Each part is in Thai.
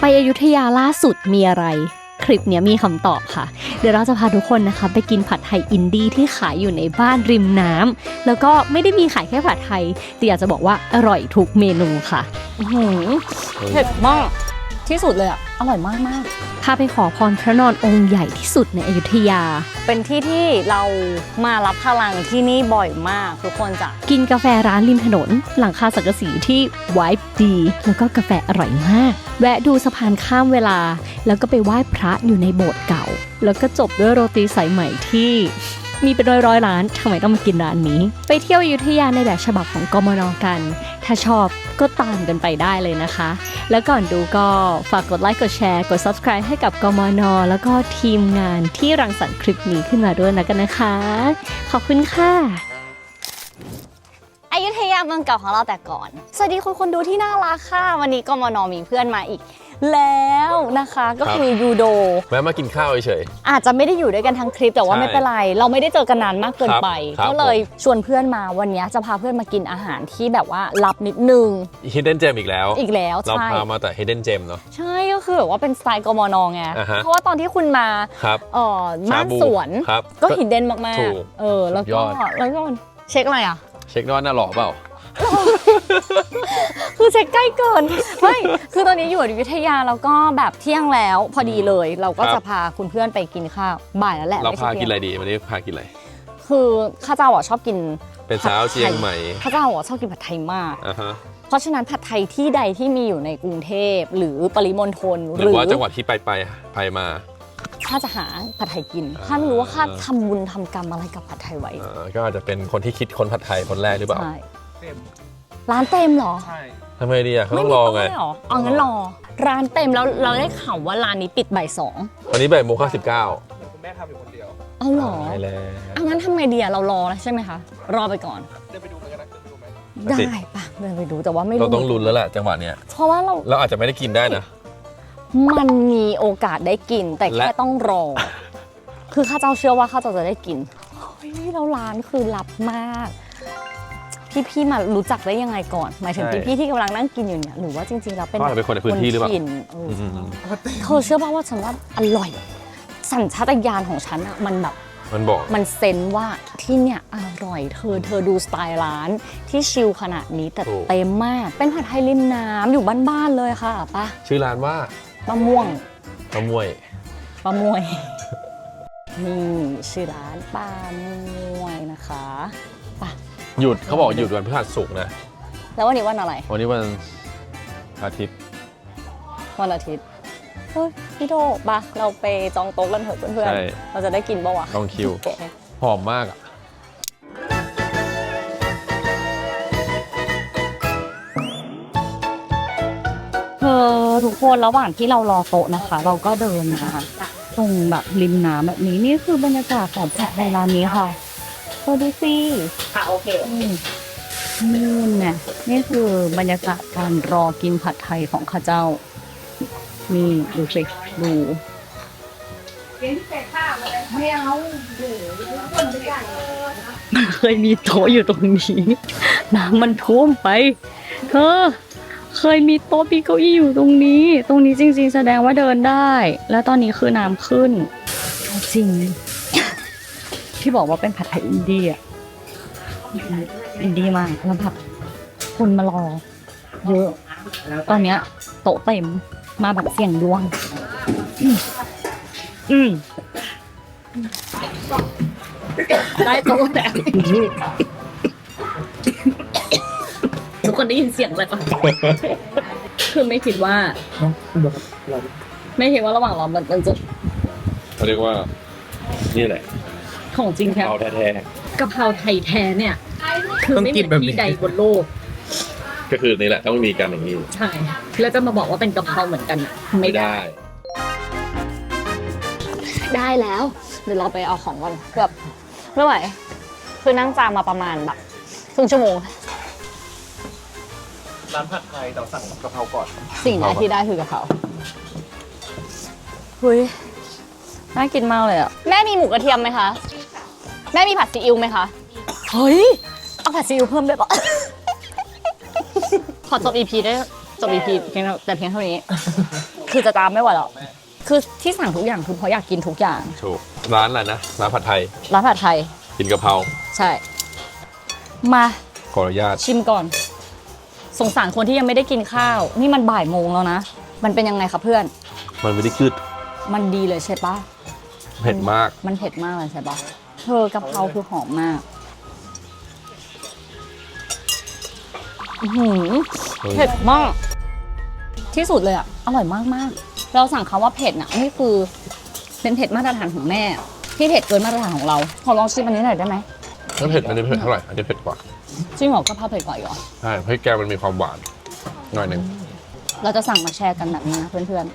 ไปอยุธยาล่าสุดมีอะไร คลิปนี้มีคำตอบค่ะ เดี๋ยวเราจะพาทุกคนนะคะ ไปกินผัดไทยอินดี้ที่ขายอยู่ในบ้านริมน้ำแล้วก็ไม่ได้มีขายแค่ผัดไทยแต่อยากจะบอกว่าอร่อยทุกเมนูค่ะหือเผ็ดมาก ที่สุดเลยอะ อร่อยมากมากพาไปขอพรพระนอนองค์ใหญ่ที่สุดในอยุธยาๆเป็นที่ที่เรามารับพลังที่นี่บ่อยมากทุกคนจ้ะกินกาแฟร้านริมถนน หลังคาสังกะสีที่วายดี แล้วก็กาแฟอร่อยมาก แวะดูสะพานข้ามเวลา แล้วก็ไปไหว้พระอยู่ในโบสถ์เก่า แล้วก็จบด้วยโรตีสายใหม่ที่มีเป็นร้อยร้อยๆร้านทำไมต้องมากินร้านนี้ ไปเที่ยวอยุธยาในแบบฉบับของกมนกัน ถ้าชอบก็ตามกันไปได้เลยนะคะ แล้วก่อนดูก็ฝากกดไลค์กดแชร์กด subscribe ให้กับกมน แล้วก็ทีมงานที่รังสรรค์คลิปนี้ขึ้นมาด้วยนะกันนะคะ ขอบคุณค่ะอยุธยาเมืองเก่าของเราแต่ก่อน สวัสดีคุณคนดูที่น่ารักค่ะ วันนี้กมนมีเพื่อนมาอีก แล้วนะคะก็คือยูโดแวะมากินข้าวเฉยอาจจะไม่ได้อยู่ด้วยกันทั้งคลิปแต่ว่าใช่ไม่เป็นไร เราไม่ได้เจอกันนานมากเกินไปครับก็เลยชวนเพื่อนมาวันนี้จะพาเพื่อนมากินอาหารที่แบบว่าลับนิดนึงๆ Hidden Gem อีกแล้ว อีกแล้วเราใช่พามาแต่ Hidden Gem เนาะใช่ก็คือแบบว่าเป็นสไตล์กมนไงอ่าฮะเพราะว่าตอนที่คุณมาครับเอ่อม่านชาบูสวนครับก็ก็หินเด่นมากถูกๆเออแล้วสุดยก็อดแล้วก็เช็คอะไรอะเช็คด้วยว่าหน้าหล่อเปล่า คือเช็คใกล้เกินไม่คือตอนนี้อยู่อยุธยาแล้วก็แบบเที่ยงแล้วพอดีเลย เราก็ครับจะพาคุณเพื่อนไปกินข้าวบ่ายแล้วแหละเราไม่พาใช่กินอะไรเที่ยงดีวันนี้พากินอะไรคือข้าเจ้าอะชอบกินเป็นสาวเชียงใหม่ข้าเจ้าอะชอบกินผัดไทยมากอ่าฮะเพราะฉะนั้นผัดไทยที่ใดที่มีอยู่ในกรุงเทพหรือปริมณฑลหรือว่าจังหวัดที่ไปไปไปมาข้าจะหาผัดไทยกินอ่าข้าไม่รู้ว่าข้าทำบุญทำกรรมอะไรกับผัดไทยไว้อ่าก็อาจจะเป็นคนที่คิดคนผัดไทยคนแรกหรือเปล่า ใช่ร้านเต็มเหรอทำไมดีอะเขาไม่ต้องมีรอโต๊ะไงเลยเหรอเอางั้นรอ ร้านเต็มแล้วเราได้ข่าวว่าร้านนี้ปิดบ่ายสองวันนี้บ่ายโมงห้าสิบเก้าคุณแม่ทำอยู่คนเดียว เอาเหรอได้แล้วเอางั้นทำไงดีอะเรารอแล้วใช่ไหมคะ รอไปก่อน เดินไปดูมันกันนะเดินไปดูไหมได้สิปะเดินไปดูแต่ว่าไม่เรารู้ต้องลุ้นแล้วแหละจังหวะเนี้ยเพราะว่าเรา เราอาจจะไม่ได้กินได้นะ มันมีโอกาสได้กิน แต่แค่และต้องรอ คือข้าเจ้าเชื่อว่าข้าเจ้าจะได้กินเฮ้ยแล้วร้านคือลับมาก พี่พี่ๆมารู้จักได้ยังไงก่อน หมายถึงพี่พี่ๆที่กำลังนั่งกินอยู่เนี่ยหรือว่าจริงๆแล้วเป็นเขาอาจจะเป็นคนในพื้นที่หรือเปล่า ถิ่นเออออืมเธอเชื่อป่าว่าฉันว่าอร่อย สัญชาตญาณของฉันอะมันแบบ มันบอก มันเซนว่าที่เนี่ยอร่อยเธอเธอดูสไตล์ร้าน ที่ชิลขนาดนี้แต่ถูก เต็มมาก เป็นผัดไทยริมน้ำอยู่บ้านๆเลยค่ะปะชื่อร้านว่ามะม่วงมะม่วย ปลาม่วย นี่ชื่อร้านป้าม่วยนะคะปะ หยุดเขาบอกหยุดวันพฤหัสศุกร์นะ แล้ววันนี้วันอะไร วันนี้วันอาทิตย์ วันอาทิตย์เฮ้ยพี่โดปะเราไปจองโต๊ะกันเถอะเพื่อนใช่ ๆ เราจะได้กินปะวะต้องคิวแกะหอมมากอะเธอทุกคนระหว่างที่เรารอโต๊ะนะคะ เราก็เดินมาตรงแบบริมน้ำแบบนี้นี่คือบรรยากาศของผัดในร้านนี้ค่ะเธ อดูสิค่ะโอเค นู่นเนี่ยนี่คือบรรยากาศการรอกินผัดไทยของข้าเจ้า นี่ดูสิดูมันเคยมีโต๊ะอยู่ตรงนี้ น้ำมันท่วมไป เธอ เคยมีโต๊ะมีเก้าอี้อยู่ตรงนี้ ตรงนี้จริง ๆ แสดงว่าเดินได้ แล้วตอนนี้คือน้ำขึ้น จริง ที่บอกว่าเป็นผัดไทยอินเดียอินเดียมากแล้วแบบคนมารอเยอะ ตอนเนี้ย โต๊ะเต็มมาแบบเสี่ยงดวงอืมอืมได้โต๊ะแต่ทุกคนได้ยินเสียงอะไรปะคือไม่คิดว่า ไม่คิดว่าระหว่างเรามันมันจะเขาเรียกว่า นี่แหละ ของจริงแท้เอาแท้กะเพราไทยแท้เนี่ย คือไม่เหมือนที่ใดบนโลก ๆก็คือนี่แหละต้องมีกันอย่างนี้ใช่ แล้วจะมาบอกว่าเป็นกะเพราเหมือนกันอะไม่ได้ ได้แล้ว เดี๋ยวเราไปเอาของก่อนแบบไม่ไหว คือนั่งจามมาประมาณแบบครึ่งชั่วโมงร้านผัดไทยเราสั่งกะเพราก่อน สิ่งแรกที่ได้คือกะเพราเฮ้ยน่ากินมากเลยอะ แม่มีหมูกระเทียมไหมคะ แม่มีผัดซีอิ๊วไหมคะ เฮ้ย เอาผัดซีอิ๊วเพิ่มได้ปะ ขอจบ EP ได้จบ EP เพียงแต่เพียงเท่านี้ คือจะตามไม่ไหวหรอกคือที่สั่งทุกอย่างคือเพราะอยากกินทุกอย่างถูกร้านอะไรนะร้านผัดไทยร้านผัดไทย กินกะเพราใช่ มาขออนุญาตชิมก่อน สงสารคนที่ยังไม่ได้กินข้าว นี่มันบ่ายโมงแล้วนะ มันเป็นยังไงคะเพื่อน มันไม่ได้คืดมันดีเลยใช่ปะเผ็ดมาก มันเผ็ดมากเลยใช่ปะ เธอกะเพราคือหอมมากอื้อหือเฮ้ยเผ็ดมาก ที่สุดเลยอะ อร่อยมากมากๆเราสั่งคำว่าเผ็ดน่ะนี่คือ เป็นเผ็ดมาตรฐานของแม่ที่เผ็ดเกินมาตรฐานของเรา ขอลองชิมอันนี้หน่อยได้ไหมไม่เผ็ดอันนี้เผ็ดเท่าไหร่อันนี้เผ็ดกว่าจริงเหรอกะเพราเผ็ดกว่าอีกเหรอ ใช่เพราะแกมันมีความหวานหน่อยหนึ่งเราจะสั่งมาแชร์กันแบบนี้นะเพื่อน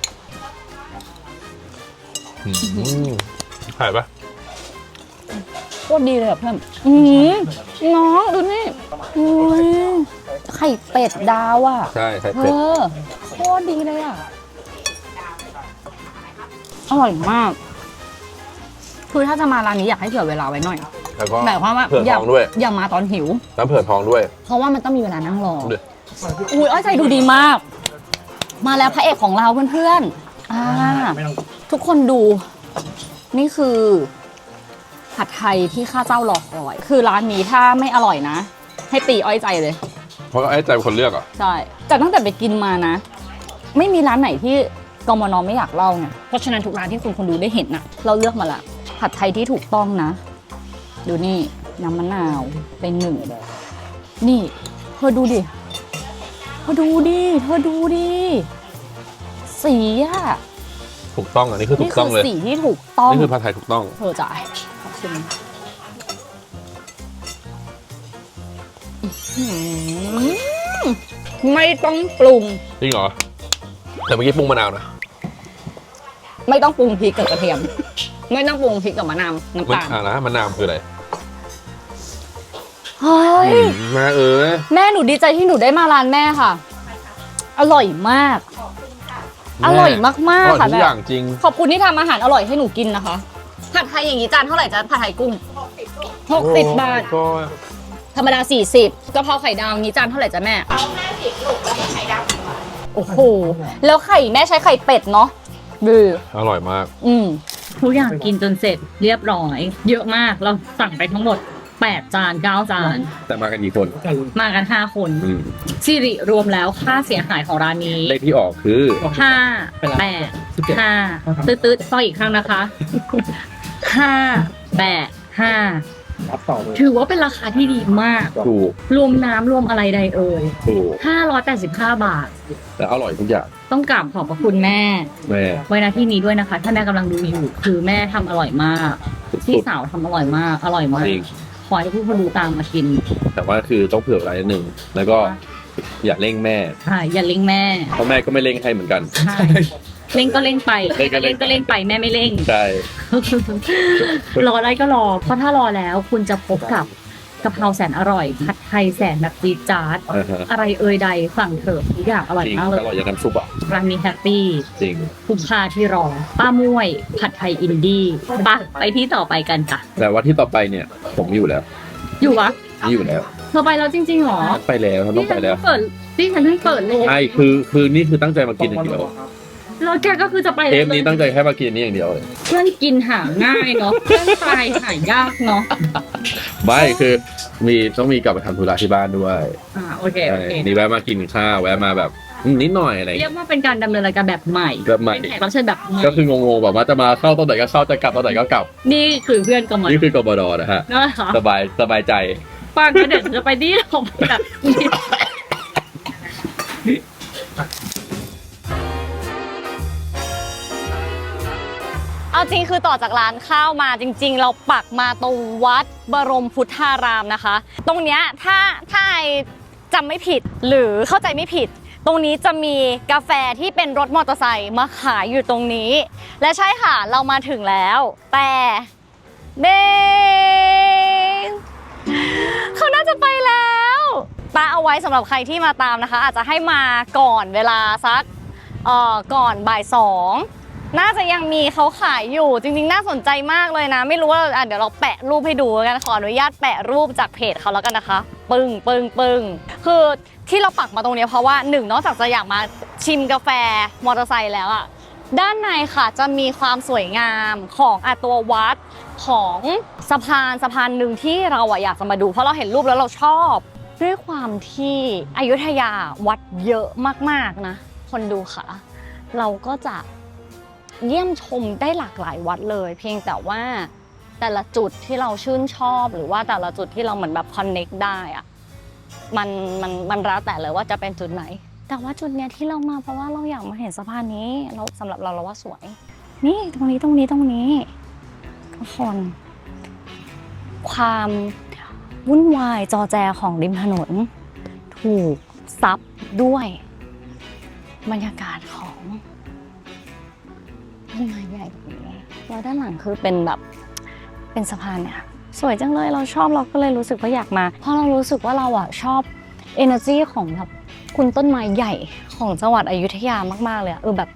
อืมหายปะๆ โคตรดีเลยอะเพื่อนอือน้องดูนี่อุ้ยไข่เป็ดดาวอะใช่ไข่เอเป็ดอโคตรดีเลยอะ อร่อยมาก คือถ้าจะมาร้านนี้อยากให้เผื่อเวลาไว้หน่อย แล้วก็หมายความว่าเผื่ออย่าท้องด้วยอย่ามาตอนหิว น้ำเผื่อท้องด้วย เพราะว่ามันต้องมีเวลานั่งรอด้วยอุ้ยอ้อยใจดูดีมาก มาแล้วพระเอกของเราเพื่อนๆอ่าทุกคนดู นี่คือ ผัดไทยที่ข้าเจ้ารอคอย คือร้านนี้ถ้าไม่อร่อยนะ ให้ตีอ้อยใจเลย เพราะไอ้ใจเป็นคนเลือกเหรอะ ใช่แต่ตั้งแต่ไปกินมานะ ไม่มีร้านไหนที่กมนไม่อยากเล่าไงเพราะฉะนั้นทุกร้านที่คุณคนดูได้เห็นน่ะเราเลือกมาละผัดไทยที่ถูกต้องนะ ดูนี่น้ำมะนาวเป็นหนึ่งนี่ เธอดูดิเธอดูดิเธอดูดิสีอะถูกต้องอันนี้คือถูนี่กคืต้องเลย สีที่ถูกต้องนี่คือผัดไทยถูกต้อง เธอจ่าย ขอบคุณอื้อหือไม่ต้องปรุง จริงเหรอ แต่เมื่อกี้ปรุงมะนาวนะ ไม่ต้องปรุงพริกกับกระเทียม ไม่ต้องปรุงพริกกับมะนาวน้ำมันตาลอ่านะมะนาวคืออะไรเฮ้ยแม่เอ๋ยแม่หนูดีใจที่หนูได้มาร้านแม่ค่ะ อร่อยมาก อร่อยมากอๆร่อยค่ะทุแม่กอย่างจริง ขอบคุณที่ทำอาหารอร่อยให้หนูกินนะคะ ผัดไทยอย่างนี้จานเท่าไหร่จ๊ะผัดไทยกุ้งหกสิบบาทก็ธรรมดาสี่สิบกะเพราไข่ดาวนี้จานเท่าไหร่จ๊ะแม่เอาแม่สิบลูกแล้วไข่ดาวโอ้โห แล้วไข่แม่ใช้ไข่เป็ดเนาะดีอร่อยมาก อืม ทุกอย่างกินจนเสร็จเรียบร้อย เยอะมากเราสั่งไปทั้งหมด 8 จาน 9 จาน แต่มากันกี่คนมากัน 5 คนอืมสิริรวมแล้วค่าเสียหายของร้านนี้เลขที่ออกคือห้าแปดห้าตืดตืดๆต่ออีกครั้งนะคะ ห้าแปดห้ารับต่อเลยถือว่าเป็นราคาที่ดีมาก ถูกรวมน้ำรวมอะไรใดเอ่ยถูก585 บาท แต่อร่อยทุกอย่างต้องกราบขอบพระคุณแม่ แม่ ไว้ณที่นี้ด้วยนะคะ ถ้าแม่กำลังดูอยู่ คือแม่ทำอร่อยมากพี่สุดสาวทำอร่อยมาก อร่อยมากจริงขอให้ผู้คนดูตามมากินๆแต่ว่าคือต้องเผื่อเวลานิดนึงแล้วก็อย่าเร่งแม่ใช่อย่าเล่งแม่เพราะแม่ก็ไม่เร่งให้เหมือนกัน ใช่ เล่งก็เล่งไปเล่งก็เล่เล่งงก็เล่งไปแม่ไม่เล่ง ใช่ รอได้ก็รอ เพราะถ้ารอแล้วคุณจะพบกับกะเพราแสนอร่อย ผัดไทยแสนแบบจีดจาร์ดอ่าฮะ อะไรเอ่ยใดสั่งเถอะทุกอย่างอร่อยจริงมากเลอยร่อยอย่างน้ำซุปอะร้านนี้แฮปปี้จริง คุ้มค่าที่รอ ป้าม่วย ผัดไทยอินดี้ไปะไปที่ต่อไปกันจ้ะแต่ว่าที่ต่อไปเนี่ย ผมอยู่แล้วอยู่วะนี่อยู่แล้ว เธอไปแล้วจริงๆเหรอไปแล้วเขาต้องไปแล้วนี่ฉันเพิ่งเปิดนี่ฉันเพิ่งเปิดโลกใช่คือคือนี่คือตั้งใจมากินอย่างเดียว แล้วแกก็คือจะไปเทปนี้ตั้งใจแค่มากินอันนี้อย่างเดียวเลยเพื่อนกินหาง่ายเนาะเพื่อนตายหายากเนาะไม่คือมีต้องมีกลับไปทำธุระที่บ้านด้วยอ่าโอเคโอเคนี่แวะมากินข้าวแวะมาแบบอืมนิดหน่อยอะไรอย่างเรีเงี้ยยกว่าเป็นการดำเนินรายการแบบใหม่แบบใหม่เป็นแขกรับเชิญแบบใหม่ก็คืองงๆแบบว่าจะมาเข้าตอนไหนก็เข้าจะกลับตอนไหนก็กลับ นี่คือเพื่อนกับมันนี่คือกบดนะฮะนะคะสบายสบายใจปังก็เดี๋ยวจะไปที่ผมแบบ เอาจริงคือต่อจากร้านข้าวมาจริง ๆ เราปักมาตรงวัดบรมพุทธารามนะคะ ตรงเนี้ยถ้าถ้าไอจำไม่ผิดหรือเข้าใจไม่ผิด ตรงนี้จะมีกาแฟที่เป็นรถมอเตอร์ไซค์มาขายอยู่ตรงนี้ และใช่ค่ะเรามาถึงแล้ว แต่เด้งเขาน่าจะไปแล้วตาเอาไว้สำหรับใครที่มาตามนะคะ อาจจะให้มาก่อนเวลาสักเอ่อก่อนบ่ายสอง น่าจะยังมีเขาขายอยู่จริง ๆ น่าสนใจมากเลยนะ ไม่รู้ว่าอะเดี๋ยวเราแปะรูปให้ดูกันขออนุญาตแปะรูปจากเพจเขาแล้วกันนะคะ ปึ้งปึ้งปึ้งคือที่เราปักมาตรงนี้เพราะว่าหนึ่งนอกจากจะอยากมาชิมกาแฟมอเตอร์ไซค์แล้วอะด้านในค่ะจะมีความสวยงามของอะตัววัดของสะพานสะพานหนึ่งที่เราอะอยากจะมาดู เพราะเราเห็นรูปแล้วเราชอบ ด้วยความที่อยุธยาวัดเยอะมากๆนะ คนดูค่ะ เราก็จะ เยี่ยมชมได้หลากหลายวัดเลย เพียงแต่ว่าแต่ละจุดที่เราชื่นชอบ หรือว่าแต่ละจุดที่เราเหมือนแบบคอนเน็กได้อะมันมันมันแล้วแต่เลยว่าจะเป็นจุดไหน แต่ว่าจุดเนี้ยที่เรามาเพราะว่าเราอยากมาเห็นสะพานนี้เราสำหรับเราเราว่าสวย นี่ตรงนี้ตรงนี้ตรงนี้ทุกคน ความวุ่นวายจอแจของริมถนน ถูกซับด้วยบรรยากาศของ ต้นไม้ใหญ่แบบนี้แล้วด้านหลังคือเป็นแบบเป็นสะพานเนี่ยสวยจังเลยเราชอบเราก็เลยรู้สึกว่าอยากมาเพราะเรารู้สึกว่าเราอะชอบ energy ของแบบคุณต้นไม้ใหญ่ของจังหวัดอยุธยามากๆเลยอะเออแบบ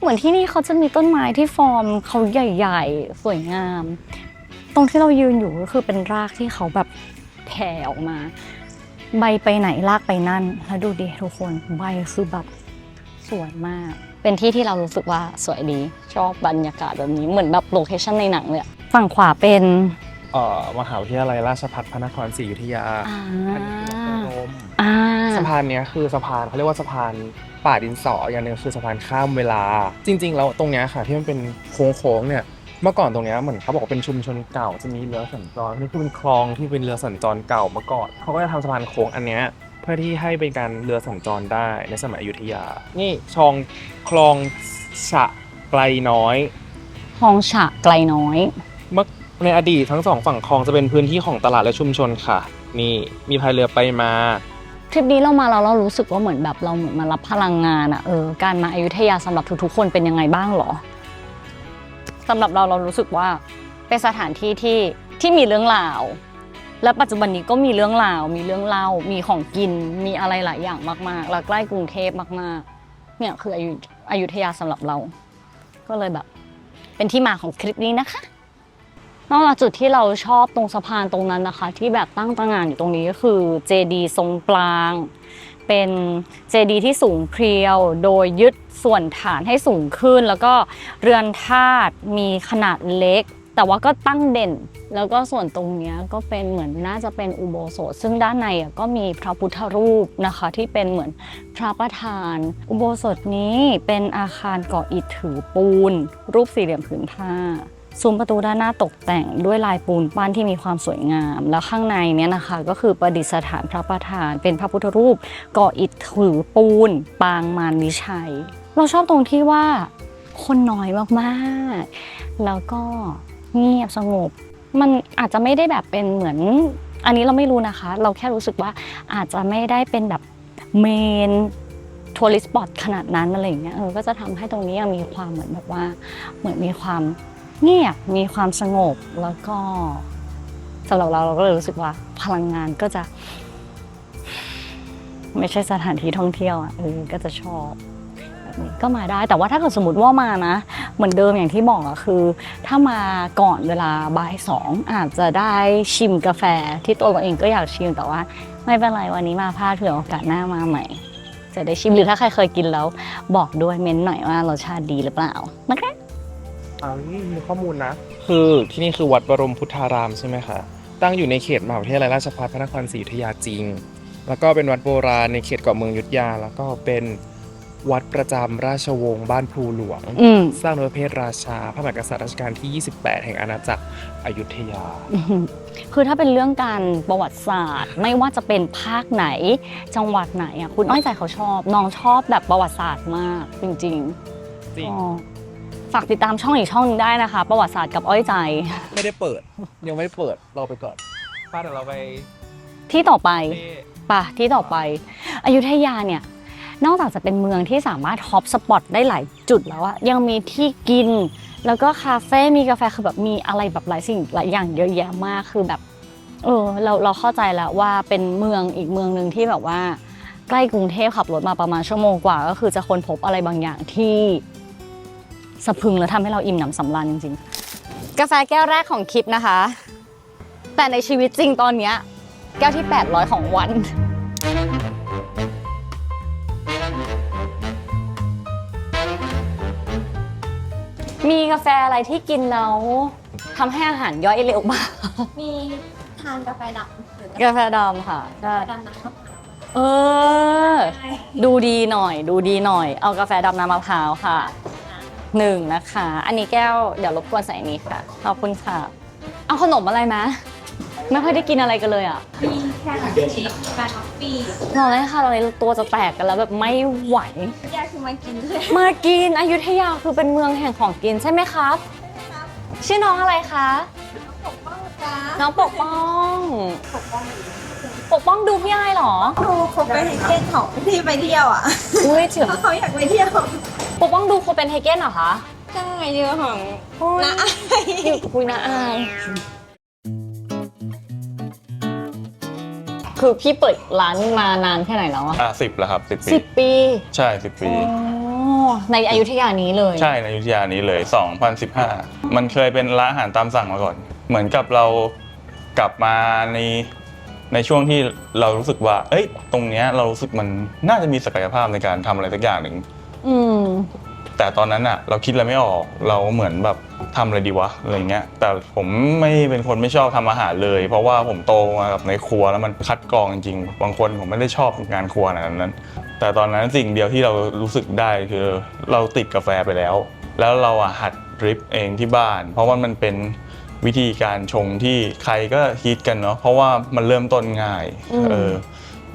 เหมือนที่นี่เขาจะมีต้นไม้ที่ฟอร์มเขาใหญ่ ๆ สวยงาม ตรงที่เรายืนอยู่ก็คือเป็นรากที่เขาแบบแผ่ออกมา ใบไปไหนรากไปนั่นแล้วดูดิทุกคนใบคือแบบสวยมาก เป็นที่ที่เรารู้สึกว่าสวยดีชอบบรรยากาศแบบนี้เหมือนแบบโลเคชั่นในหนังเลยอะฝั่งขวาเป็นเอ่อมหาวิทยาลัยราชภัฏพระนครศรีอยุธยาอ่าอันนี้คือพนมอ่าสะพานเนี้ยคือสะพานเขาเรียกว่าสะพานป่าดินสออย่างหนึ่งคือสะพานข้ามเวลา จริง ๆ แล้วตรงเนี้ยค่ะที่มันเป็นโค้งๆเนี่ยเมื่อก่อนตรงเนี้ยเหมือนเขาบอกว่าเป็นชุมชนเก่าจะมีเรือสัญจรนี่คือเป็นคลองที่เป็นเรือสัญจรเก่าเมื่อก่อนเขาก็จะทำสะพานโค้งอันเนี้ยเพื่อที่ให้เป็นการเรือสัญจรได้ในสมัยอยุธยา นี่ชองคลองฉะไกลน้อย คลองฉะไกลน้อย เมื่อในอดีตทั้งสองฝั่งคลองจะเป็นพื้นที่ของตลาดและชุมชนค่ะ นี่มีพายเรือไปมา ทริปนี้เรามาแล้วเรารู้สึกว่าเหมือนแบบเราเหมือนมารับพลังงานอะเออการมาอยุธยาสำหรับทุกๆ คนเป็นยังไงบ้างหรอสำหรับเราเรารู้สึกว่าเป็นสถานที่ที่ที่มีเรื่องราว และปัจจุบันนี้ก็มีเรื่องราว มีเรื่องเล่า มีของกิน มีอะไรหลายอย่างมากๆ แล้วใกล้กรุงเทพมากๆ เนี่ยคืออยุอยุธยาสำหรับเรา ก็เลยแบบ เป็นที่มาของคลิปนี้นะคะ นอกจากจุดที่เราชอบตรงสะพานตรงนั้นนะคะ ที่แบบตั้งตระหงานอยู่ตรงนี้ก็คือเจดีทรงปราง เป็นเจดีที่สูงเพรียว โดยยึดส่วนฐานให้สูงขึ้น แล้วก็เรือนธาตุมีขนาดเล็ก แต่ว่าก็ตั้งเด่น แล้วก็ส่วนตรงเนี้ยก็เป็นเหมือนน่าจะเป็นอุโบสถ ซึ่งด้านในก็มีพระพุทธรูปนะคะ ที่เป็นเหมือนพระประธาน อุโบสถนี้เป็นอาคารก่ออิฐถือปูน รูปสี่เหลี่ยมผืนผ้าซุ้มประตูด้านหน้าตกแต่งด้วยลายปูนปั้นที่มีความสวยงาม แล้วข้างในเนี่ยนะคะ ก็คือประดิษฐานพระประธาน เป็นพระพุทธรูปก่ออิฐถือปูน ปางมารวิชัย เราชอบตรงที่ว่าคนน้อยมาก ๆ แล้วก็ เงียบสงบ มันอาจจะไม่ได้แบบเป็นเหมือน อันนี้เราไม่รู้นะคะ เราแค่รู้สึกว่าอาจจะไม่ได้เป็นแบบเมนทัวริสปอตขนาดนั้นอะไรอย่างเงี้ยเออก็จะทำให้ตรงนี้ยังมีความเหมือนแบบว่า เหมือนมีความเงียบมีความสงบแล้วก็สำหรับเราเราก็เลยรู้สึกว่าพลังงานก็จะ ไม่ใช่สถานที่ท่องเที่ยวอะเออก็จะชอบ ก็มาได้ แต่ว่าถ้าเกิดสมมติว่ามานะ เหมือนเดิมอย่างที่บอกอะคือ ถ้ามาก่อนเวลาบ่ายสองอาจจะได้ชิมกาแฟที่ตัวเราเองก็อยากชิมแต่ว่า ไม่เป็นไรวันนี้มาพลาดเผื่อโอกาสหน้ามาใหม่ จะได้ชิมหรือถ้าใครเคยกินแล้ว บอกด้วยเม้นต์หน่อยว่ารสชาติดีหรือเปล่านะคะอ่านี่มีข้อมูลนะ คือที่นี่คือวัดบรมพุทธารามใช่ไหมคะ ตั้งอยู่ในเขตมหาวิทยาลัยราชภัฏพระนครศรีอยุธยาจริง แล้วก็เป็นวัดโบราณในเขตเกาะเมืองอยุธยา แล้วก็เป็น วัดประจำราชวงศ์บ้านพลูหลวง อืมสร้างโดยพระเพศราชา พระมหากษัตริย์รัชกาลที่ 28 แห่งอาณาจักรอยุธยา อื้อหือคือถ้าเป็นเรื่องการประวัติศาสตร์ ไม่ว่าจะเป็นภาคไหน จังหวัดไหนอะคุณอ้อยใจเขาชอบ น้องชอบแบบประวัติศาสตร์มาก จริงจริงๆก็ฝากติดตามช่องอีกช่องหนึงได้นะคะ ประวัติศาสตร์กับอ้อยใจ ไม่ได้เปิด ยังไม่เปิดรอไปก่อนป้าเดี๋ยวเราไปที่ต่อไปเท่ป่ะที่ต่อไปอยุธยาเนี่ย นอกจากจะเป็นเมืองที่สามารถฮอปสปอตได้หลายจุดแล้วอะยังมีที่กิน แล้วก็คาเฟ่ มีกาแฟ คือแบบมีอะไรแบบหลายสิ่งหลายอย่างเยอะแยะมาก คือแบบ เออ เราเราเข้าใจแล้วว่าเป็นเมืองอีกเมืองหนึ่งที่แบบว่า ใกล้กรุงเทพขับรถมาประมาณชั่วโมงกว่า ก็คือจะค้นพบอะไรบางอย่างที่สะพึงแล้วทำให้เราอิ่มหนำสำราญจริงๆ กาแฟแก้วแรกของคลิปนะคะ แต่ในชีวิตจริงตอนเนี้ยแก้วที่ 800 ของวัน มีกาแฟอะไรที่กินแล้วทำให้อาหารย่อยเร็วมาก มีทานกาแฟดำหรือกาแฟดำค่ะใช่ดำน้ำมะพร้าวเออดูดีหน่อย ดูดีหน่อย เอากาแฟดำน้ำมะพร้าวค่ะหนึ่งนะคะ อันนี้แก้วเดี๋ยวรบกวนใส่อันนี้ค่ะ ขอบคุณค่ะ เอาขนมอะไรไหม ไม่ค่อยได้กินอะไรกันเลยอะมีแค่ชีสกาแฟท็อฟฟี่นอนเลยค่ะตอนนี้ตัวจะแตกกันแล้วแบบไม่ไหวอยากคือมากินด้วยมากินอยุธยาคือเป็นเมืองแห่งของกินใช่ไหมครับชื่อน้องอะไรคะปกป้องจ้าน้องปกป้อง ปกป้องปกป้องดูพี่ไอเหรอดูโคเปนเฮเกนของที่ไปเที่ยวอะอุ้ยเถื่อนเพราะเขาอยากไปเที่ยว ปกป้องดูโคเปนเฮเกนเหรอคะใช่เรือของน้าไออยู่คุยนะอาย คือพี่เปิดร้านมานานแค่ไหนแล้วอะอะสิบแล้วครับสิบปีสิบปีใช่สิบปีอ๋อในอยุธยานี้เลย ใช่ในอยุธยานี้เลย 2015 มันเคยเป็นร้านอาหารตามสั่งมาก่อน เหมือนกับเรากลับมาในในช่วงที่เรารู้สึกว่า เอ้ย ตรงเนี้ยเรารู้สึกมันน่าจะมีศักยภาพในการทำอะไรสักอย่างหนึ่ง อืม แต่ตอนนั้นอะเราคิดอะไรไม่ออกเราเหมือนแบบทำอะไรดีวะอะไรเงี้ยแต่ผมไม่เป็นคนไม่ชอบทำอาหารเลย เพราะว่าผมโตมากับในครัวแล้วมันคัดกรองจริงๆบางคนผมไม่ได้ชอบงานครัวขนาดนั้น แต่ตอนนั้นสิ่งเดียวที่เรารู้สึกได้คือเราติดกาแฟไปแล้ว แล้วเราอะหัดดริปเองที่บ้าน เพราะว่ามันเป็นวิธีการชงที่ใครก็ฮิตกันเนาะเพราะว่ามันเริ่มต้นง่ายเออ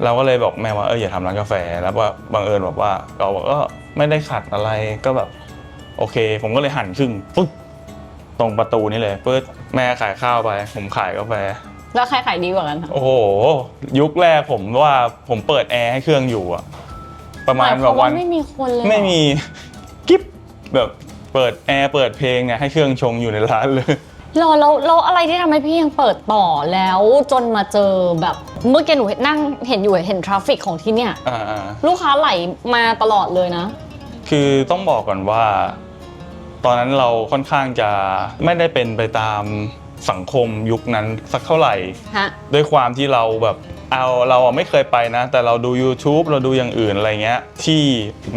เราก็เลยบอกแม่ว่าเอออย่าทำร้านกาแฟแล้วว่าบังเอิญบอกว่าเราบอกก็ ไม่ได้ขัดอะไรก็แบบ โอเค ผมก็เลยหันครึ่งปึ๊บตรงประตูนี่เลยปึ๊บแม่ขายข้าวไป ผมขายกาแฟแล้วใครขายดีกว่ากันคะโอ้โห ยุคแรกผมว่าผมเปิดแอร์ให้เครื่องอยู่อะประมาณหยแบบคววันไม่มีคนเลยเหรอไม่มีกิ๊บแบบเปิดแอร์เปิดเพลงเนี่ยให้เครื่องชงอยู่ในร้านเลยรอแล้วแล้วอะไรที่ทำให้พี่ยังเปิดต่อแล้วจนมาเจอแบบเมื่อกี้หนูเห็นนั่งเห็นอยู่เห็นทราฟฟิกของที่เนี่ยอ่าลูกค้าไหลมาตลอดเลยนะๆ คือต้องบอกก่อนว่า ตอนนั้นเราค่อนข้างจะไม่ได้เป็นไปตามสังคมยุคนั้นสักเท่าไหร่ ฮะ ด้วยความที่เราแบบเอาเราอะไม่เคยไปนะ แต่เราดู YouTube เราดูอย่างอื่นอะไรเงี้ย ที่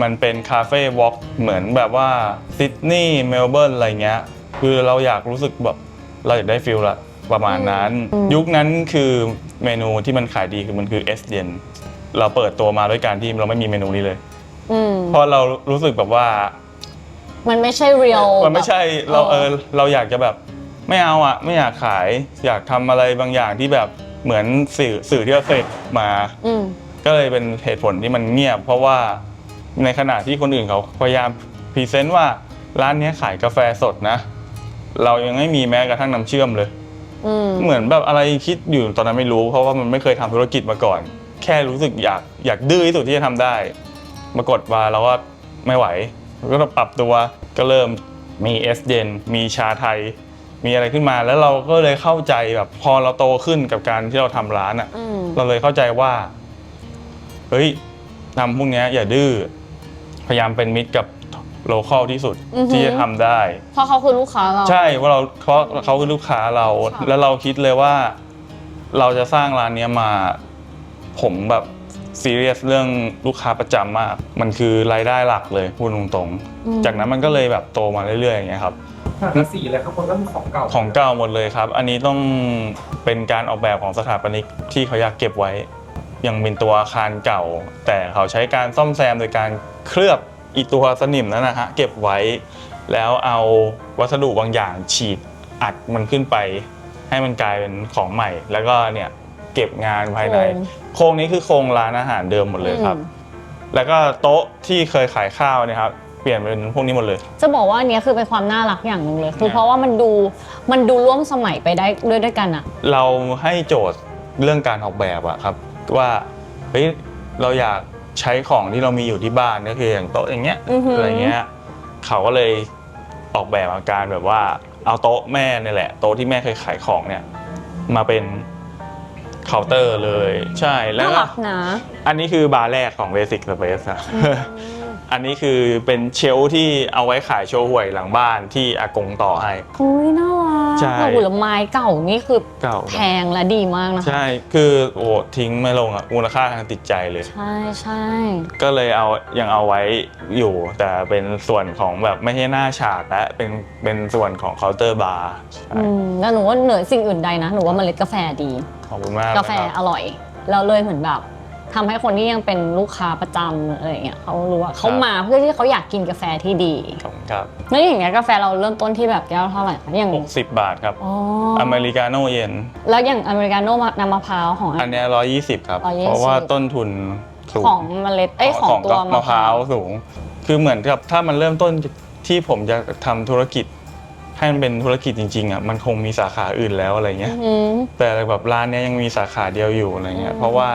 มันเป็นคาเฟ่วอล์กเหมือนแบบว่าซิดนีย์เมลเบิร์นอะไรเงี้ย คือเราอยากรู้สึกแบบเราอยากได้ฟิลละประมาณนั้นอืมยุคนั้นคือเมนูที่มันขายดีคือมันคือเอสเยนเราเปิดตัวมาด้วยการที่เราไม่มีเมนูนี้เลย อืมเพราะเรารู้สึกแบบว่า มันไม่ใช่เรียล มันไม่ใช่เราอ๋อเออเราอยากจะแบบ ไม่เอาอะไม่อยากขาย อยากทำอะไรบางอย่างที่แบบเหมือนสื่อสื่อที่เราเสพมา อืม ก็เลยเป็นเหตุผลที่มันเงียบ เพราะว่าในขณะที่คนอื่นเขาพยายามพรีเซนต์ว่าร้านเนี้ยขายกาแฟสดนะ เรายังไม่มีแม้กระทั่งน้ำเชื่อมเลย อืม เหมือนแบบอะไรคิดอยู่ตอนนั้นไม่รู้ เพราะว่ามันไม่เคยทำธุรกิจมาก่อน แค่รู้สึกอยากอยากดื้อที่สุดที่จะทำได้ ปรากฏว่าเราก็ไม่ไหวเราก็ต้องปรับตัวก็เริ่มมีเอสเย็นมีชาไทย มีอะไรขึ้นมาแล้วเราก็เลยเข้าใจแบบพอเราโตขึ้นกับการที่เราทำร้านอะอืมเราเลยเข้าใจว่า เฮ้ยทำพวกเนี้ยอย่าดื้อพยายามเป็นมิตรกับโลคอลที่สุดอือฮึที่จะทำได้ เพราะเขาคือลูกค้าเรา ใช่ว่าเราเพราะเขาคือลูกค้าเราค่ะแล้วเราคิดเลยว่า เราจะสร้างร้านเนี้ยมา ผมแบบ ซีเรียสเรื่องลูกค้าประจำมาก มันคือรายได้หลักเลยพูดตรงอืม ๆ จากนั้นมันก็เลยแบบโตมาเรื่อยๆอย่างเงี้ยครับหาสีเลยครับคนก็คือของเก่าของเก่าหมดเลยครับ อันนี้ต้องเป็นการออกแบบของสถาปนิกที่เขาอยากเก็บไว้ ยังเป็นตัวอาคารเก่า แต่เขาใช้การซ่อมแซมโดยการเคลือบอีตัวสนิมนั้นนะฮะเก็บไว้ แล้วเอาวัสดุบางอย่างฉีดอัดมันขึ้นไป ให้มันกลายเป็นของใหม่ แล้วก็เนี่ย เก็บงานภายในโครงนี้คือโครงร้านอาหารเดิมหมดเลยครับ อืม แล้วก็โต๊ะที่เคยขายข้าวเนยครับเปลี่ยนเป็นพวกนี้หมดเลย จะบอกว่าอันเนี้ยคือเป็นความน่ารักอย่างหนึ่งเลย คือนะเพราะว่ามันดูมันดูร่วมสมัยไปได้ด้วยด้วยกันอะ เราให้โจทย์เรื่องการออกแบบอะครับ ว่าเฮ้ยเราอยากใช้ของที่เรามีอยู่ที่บ้านก็คืออย่างโต๊ะอย่างเงี้ยอือหืออ อะไรเงี้ยเขาก็เลยออกแบบอาการแบบว่าเอาโต๊ะแม่เนี่ยแหละ โต๊ะที่แม่เคยขายของเนี่ยมาเป็น เคาน์เตอร์เลย ใช่แล้วน่าก็รักนะ อันนี้คือบาร์แรกของ Basic Space อะ อันนี้คือเป็นเชลฟ์ที่เอาไว้ขายโชว์หวยหลังบ้านที่อากงต่อให้ อุ้ยน่ารักใช่ แต่ผลไม้เก่านี่คือเก่าแพงและดีมากนะคะ ใช่คือโอ้ทิ้งไม่ลงอะมูลค่าทางจิตใจเลย ใช่ใช่ก็เลยเอายังเอาไว้อยู่ แต่เป็นส่วนของแบบไม่ใช่หน้าฉากและเป็นเป็นส่วนของเคาน์เตอร์บาร์อืมแล้วหนูว่าเหนือสิ่งอื่นใดนะ หนูว่าเมล็ดกาแฟดี ขอบคุณมากกาแฟนะครับอร่อยแล้วเลยเหมือนแบบ ทำให้คนที่ยังเป็นลูกค้าประจำอะไรอย่างเงี้ยเขารู้ว่าเขามาเพื่อที่เขาอยากกินกาแฟที่ดีขอบคุณครับแล้วอย่างเงี้ยกาแฟเราเริ่มต้นที่แบบแก้วเท่าไหร่คะอย่าง60 บาทครับอ๋ออเมริกาโน่เย็น แล้วอย่างอเมริกาโน่น้ำมะพร้าวของอันเนี้ย120ครับ120เพราะว่าต้นทุนสูงของเมล็ดเอ้ยของตัวมะพร้าวสูง คือเหมือนกับถ้ามันเริ่มต้นที่ผมจะทำธุรกิจ ให้มันเป็นธุรกิจจริงๆอะมันคงมีสาขาอื่นแล้วอะไรเงี้ยอืม แต่แบบร้านเนี้ยยังมีสาขาเดียวอยู่อะไรเงี้ยเพราะว่า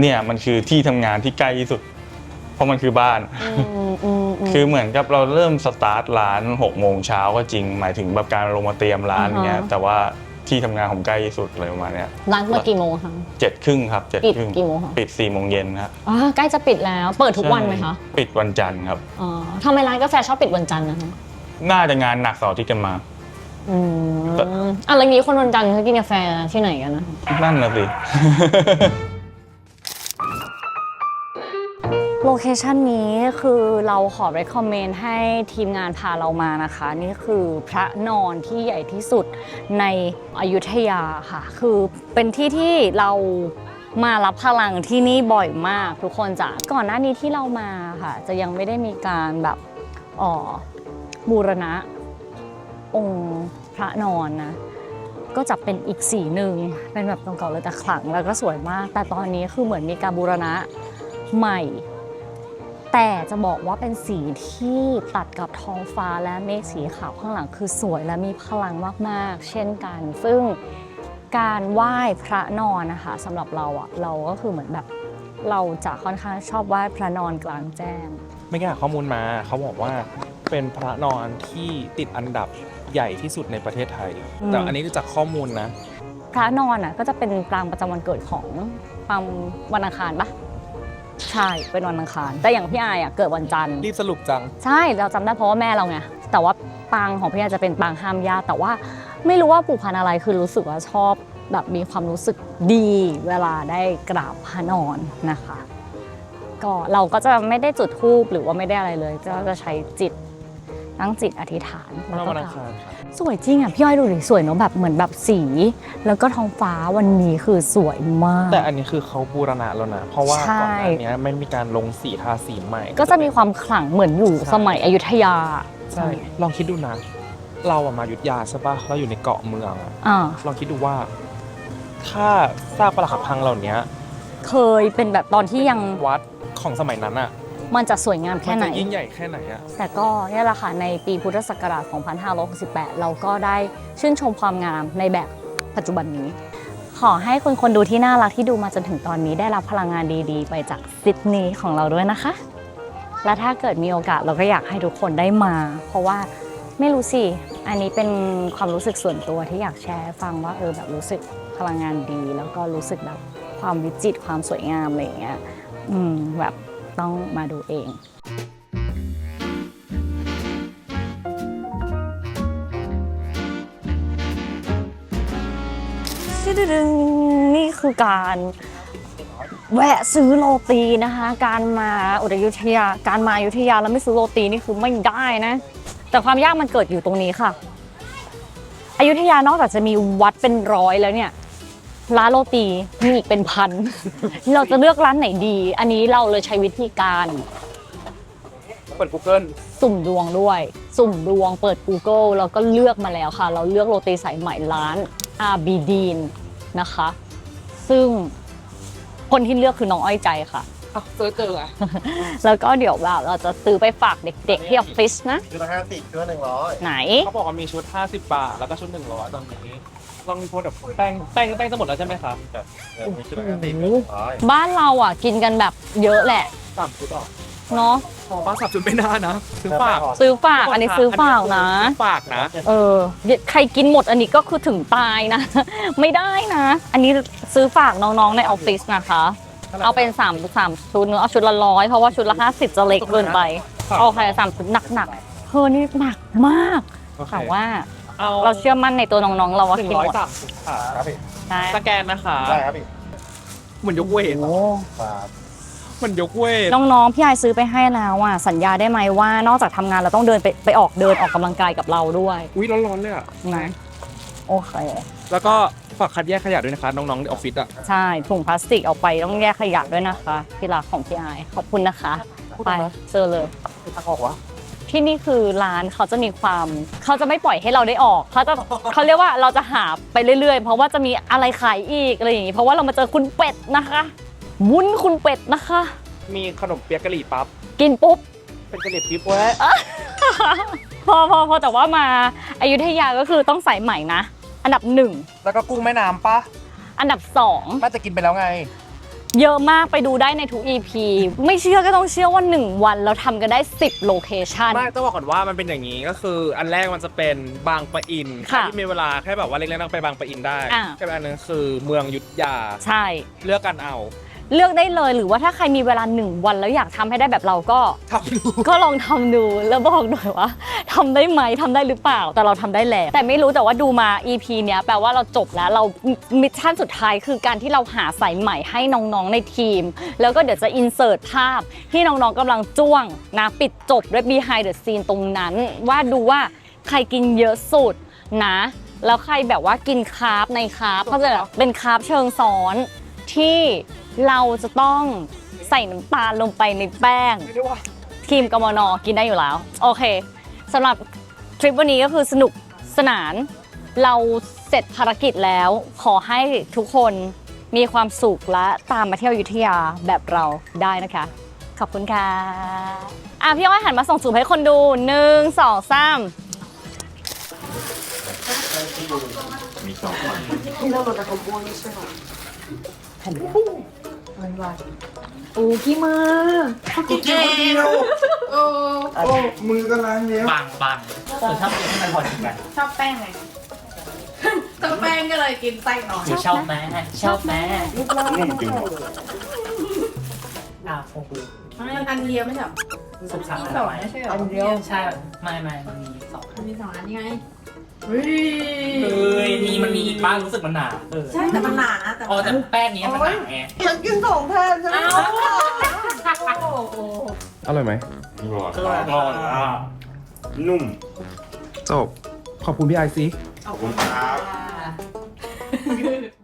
เนี่ยมันคือที่ทำงานที่ใกล้ที่สุด เพราะมันคือบ้าน อืมอืมอืมคือเหมือนกับเราเริ่มสตาร์ทร้าน6กโมงเช้าก็จริง หมายถึงแบบการลงมาเตรียมร้านอ่าฮะเงี้ยแต่ว่าที่ทำงานผมใกล้ที่สุดเลยประมาณเนี้ยร้านเปิดกี่โมงคะ เจ็ดครึ่งครับเจ็ดปิดครึ่งกี่โมงคะ ปิดสี่โมงเย็นครับอ๋อใกล้จะปิดแล้ว เปิดทุกวันไหมคะใช่ปิดวันจันทร์ครับ อ๋อทำไมร้านกาแฟชอบปิดวันจันทร์นะคะ น่าจะงานหนักเสาร์อาที่กันมา อืมอะไรอย่างนี้คนวันจันทร์เขากินกาแฟที่ไหนกันนะนั่นนะสิ โลเคชันนี้คือเราขอ recommend ให้ทีมงานพาเรามานะคะ นี่คือพระนอนที่ใหญ่ที่สุดในอยุธยาค่ะ คือเป็นที่ที่เรามารับพลังที่นี่บ่อยมากทุกคนจ้ะก่อนหน้านี้ที่เรามาค่ะ จะยังไม่ได้มีการแบบอ๋อ บูรณะองค์พระนอนนะก็จะเป็นอีกสีหนึ่งเป็นแบบตรงเก่าเลยแต่ขลังแล้วก็สวยมาก แต่ตอนนี้คือเหมือนมีการบูรณะใหม่ แต่จะบอกว่าเป็นสีที่ตัดกับท้องฟ้าและเมฆสีขาวข้างหลังคือสวยและมีพลังมากๆ เช่นกัน ซึ่งการไหว้พระนอนนะคะสำหรับเราอะเราก็คือเหมือนแบบเราจะค่อนข้างชอบไหว้พระนอนกลางแจ้ง ไม่แก้ข้อมูลมาเขาบอกว่า เป็นพระนอนที่ติดอันดับใหญ่ที่สุดในประเทศไทย อืม แต่อันนี้ดูจากข้อมูลนะ พระนอนอะก็จะเป็นปรางประจำวันเกิดของปรางวันอังคารปะใช่เป็นวันอังคาร แต่อย่างพี่อายอะเกิดวันจันทร์ รีบสรุปจัง ใช่เราจำได้เพราะว่าแม่เราไงแต่ว่าปางของพี่อายจะเป็นปางห้ามญาติแต่ว่าไม่รู้ว่าผูกพันอะไรคือรู้สึกว่าชอบแบบมีความรู้สึกดีเวลาได้กราบพระนอนนะคะ ก็เราก็จะไม่ได้จุดธูปหรือว่าไม่ได้อะไรเลยก็จะใช้จิต ตั้งจิตอธิษฐานเมื่อก็วันกอัรางบคารครับสวยจริงอะพี่อ้อยดูดิสวยเนาะแบบเหมือนแบบสี แล้วก็ท้องฟ้าวันนี้คือสวยมาก แต่อันนี้คือเขาบูรณะแล้วนะ เพราะว่าใช่ก่อนหน้านี้ไม่มีการลงสีทาสีใหม่ ก็จะมีความขลังเหมือนอยู่ใช่สมัยอยุธยาใช่ลองคิดดูนะ เราอะมาอยุทธยาใช่ปะเราอยู่ในเกาะเมืองอะอ่าลองคิดดูว่าถ้าซากปรักหักพังเหล่านี้เคยเป็นแบบตอนที่ยังวัดของสมัยนั้นอะ มันจะสวยงามมัแค่นไหนจะยิ่งใหญ่แค่ไหนอะแต่ก็เนี่ยแหละค่ะในปีพุทธศักราช 2568 เราก็ได้ชื่นชมความงามในแบบปัจจุบันนี้ ขอให้คนคนดูที่น่ารักที่ดูมาจนถึงตอนนี้ได้รับพลังงานดีๆ ไปจากซิดนีย์ของเราด้วยนะคะ และถ้าเกิดมีโอกาสเราก็อยากให้ทุกคนได้มา เพราะว่าไม่รู้สิ อันนี้เป็นความรู้สึกส่วนตัวที่อยากแชร์ให้ฟังว่าเออแบบรู้สึกพลังงานดี แล้วก็รู้สึกแบบความวิจิตรความสวยงามอะไรอย่างเงี้ย อืมแบบ ต้องมาดูเองนี่คือการแวะซื้อโรตีนะคะ การมาอุทยุธยาการมาอยุธยาแล้วไม่ซื้อโรตีนี่คือไม่ได้นะ แต่ความยากมันเกิดอยู่ตรงนี้ค่ะอยุธยานอกจากจะมีวัดเป็นร้อยแล้วเนี่ย ร้านโรตีมีอีกเป็นพัน เราจะเลือกร้านไหนดี อันนี้เราเลยใช้วิธีการเปิด Google สุ่มดวงด้วย สุ่มดวงเปิด Google แล้วก็เลือกมาแล้วค่ะ เราเลือกโรตีสายใหม่ร้านอาบีดีนนะคะ ซึ่งคนที่เลือกคือน้องอ้อยใจค่ะเจอเจออะแล้วก็เดี๋ยวแบบเราจะซื้อไปฝากเด็กๆที่ออฟฟิศนะ ชุดละห้าสิบชุดละหนึ่งร้อยไหน เขาบอกว่ามีชุด 50 บาท แล้วก็ชุด 100 ตอนนี้ ลองมีโพสต์แบบแป้งแป้งแป้งจะหมดแล้วใช่ไหมครับมีชุดละห้าสิบหนึ่งร้อยบ้านเราอะกินกันแบบเยอะแหละสามชุดออกเนาะพอป้าสับชุดไม่น่านะซื้อฝากซื้อฝากอันนี้ซื้อฝากนะซื้อฝากนะ เออใครกินหมดอันนี้ก็คือถึงตายนะ ไม่ได้นะ อันนี้ซื้อฝากน้องๆในออฟฟิศนะคะ เอาเป็น3ามสามชุดเนอะเอาชุดละร้อยเพราะว่าชุดละ50จะเล็กเกินไปโอเคสามสิบหนักหนักๆเธอนี่หนักมากโอเคแต่ว่า เอาเราเชื่อมั่นในตัวน้องๆ เราว่าหนึ่งกินร้อยหมดสามสิบค่ะครับพี่ใช่สแกนนะคะได้ครับพี่เหมือนยกเวทโอ้ครับเหมือนยกเวทน้องๆ พี่ไอซื้อไปให้แล้วอะสัญญาได้ไหมว่านอกจากทำงานเราต้องเดินไปไปออกเดินออกกำลังกายกับเราด้วยอุ้ยร้อนๆเลยอะนะโอเคแล้วก็ฝากคัดแยกขยะด้วยนะคะ น้องๆในออฟฟิศอะใช่ถุงพลาสติกเอาไปต้องแยกขยะด้วยนะคะที่รักของพี่ไอขอบคุณนะคะ ไปเจอเลยทางออกวะ ที่นี่คือร้านเขาจะมีความเขาจะไม่ปล่อยให้เราได้ออกเขาจะเขาเรียกว่าเราจะหาไปเรื่อยๆ เพราะว่าจะมีอะไรขายอีกอะไรอย่างนี้เพราะว่าเรามาเจอคุณเป็ดนะคะวุ้นคุณเป็ดนะคะ มีขนมเปี๊ยกกะหรี่ปั๊บกินปุ๊บเป็นกะหรี่ปิ๊บเว้ยพอพอพอแต่ว่ามาอายุทยาก็คือต้องใส่ใหม่นะ อันดับหนึ่งแล้วก็กุ้งแม่น้ำปะอันดับสองน่าจะกินไปแล้วไง เยอะมากไปดูได้ในทุก EP ไม่เชื่อก็ต้องเชื่อว่า 1 วันเราทำกันได้ 10 โลเคชัน ไม่ต้องบอกก่อนว่ามันเป็นอย่างนี้ก็คืออันแรกมันจะเป็นบางปะอินค่ะที่มีเวลาแค่แบบว่าเล็กๆต้องไปบางปะอินได้อ่า กับอันนึงคือเมืองยุทธยา ใช่ เลือกกันเอา เลือกได้เลยหรือว่าถ้าใครมีเวลา1วันแล้วอยากทำให้ได้แบบเราก็ ทำดู ก็ลองทำดูแล้วบอกหน่อยว่าทำได้ไหมทำได้หรือเปล่า แต่เราทำได้แล้วแต่ไม่รู้แต่ว่าดูมา EP เนี้ยแปลว่าเราจบแล้วเรามิชชั่นสุดท้ายคือการที่เราหาสายใหม่ให้น้องๆในทีม แล้วก็เดี๋ยวจะอินเสิร์ตภาพที่น้องๆกำลังจ้วงนะปิดจบด้วย behind the scene ตรงนั้น ว่าดูว่าใครกินเยอะสุดนะ แล้วใครแบบว่ากินคาร์บในคาร์บเขาจะเป็นคาร์บเชิงซ้อนที่ เราจะต้องใส่น้ำตาลลงไปในแป้งไม่ได้ว่าทีมกมนกินได้อยู่แล้ว โอเคสำหรับทริปวันนี้ก็คือสนุกสนาน เราเสร็จภารกิจแล้ว ขอให้ทุกคนมีความสุขและตามมาเที่ยวอยุธยาแบบเราได้นะคะ ขอบคุณค่ะอะพี่อ้อยหันมาส่งจูบให้คนดูหนึ่งสองสามมือก็ ล้างแล้วบางบางเออชอบกินให้มันพอดีกันชอบแป้งไงชอบแป้งก็เลยกินไส้น้อยหรือชอบแม่ชอบแม่อะโอ้โหมันอันเดียวไม่ใช่เหรอสุขสันต์มีอะสองไรไม่ใช่เหรออันเดียวใช่ไม่ไม่มันมีสองมันมีสองอันนี่ไง เฮ้ยเอ้ยมีมันมีอีกบ้างรู้สึกมันหนาเออใช่แต่มันหนานะแต่อ๋อแต่แป้งนี้มันหนาไงฉันกินสองแทนใช่ไหมอร่อยไหมก็เลยงอนอะนุ่ม จบ ขอบคุณพี่ไอซีขอบคุณครับ